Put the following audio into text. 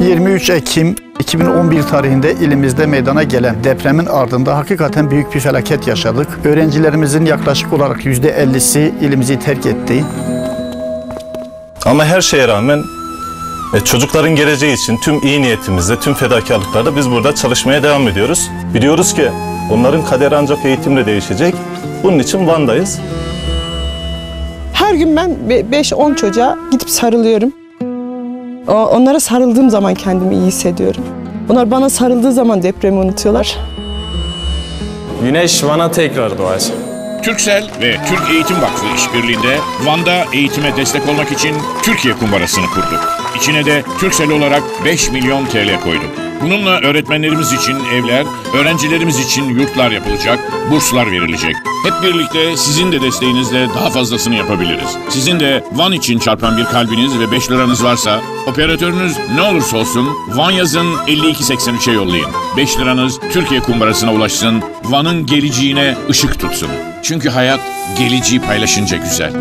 23 Ekim 2011 tarihinde ilimizde meydana gelen depremin ardında hakikaten büyük bir felaket yaşadık. Öğrencilerimizin yaklaşık olarak %50'si ilimizi terk etti. Ama her şeye rağmen e, çocukların geleceği için tüm iyi niyetimizle, tüm fedakarlıklarla biz burada çalışmaya devam ediyoruz. Biliyoruz ki onların kaderi ancak eğitimle değişecek. Bunun için Van'dayız. Her gün ben 5-10 çocuğa gidip sarılıyorum. Onlara sarıldığım zaman kendimi iyi hissediyorum. Onlar bana sarıldığı zaman depremi unutuyorlar. Güneş Van'a tekrar doğacak. Türksel ve Türk Eğitim Vakfı işbirliğinde Van'da eğitime destek olmak için Türkiye kumbarasını kurduk. İçine de Türksel olarak 5 milyon TL koyduk. Bununla öğretmenlerimiz için evler, öğrencilerimiz için yurtlar yapılacak, burslar verilecek. Hep birlikte sizin de desteğinizle daha fazlasını yapabiliriz. Sizin de Van için çarpan bir kalbiniz ve 5 liranız varsa operatörünüz ne olursa olsun Van yazın 5283'e yollayın. 5 liranız Türkiye kumbarasına ulaşsın, Van'ın geleceğine ışık tutsun. Çünkü hayat geleceği paylaşınca güzel.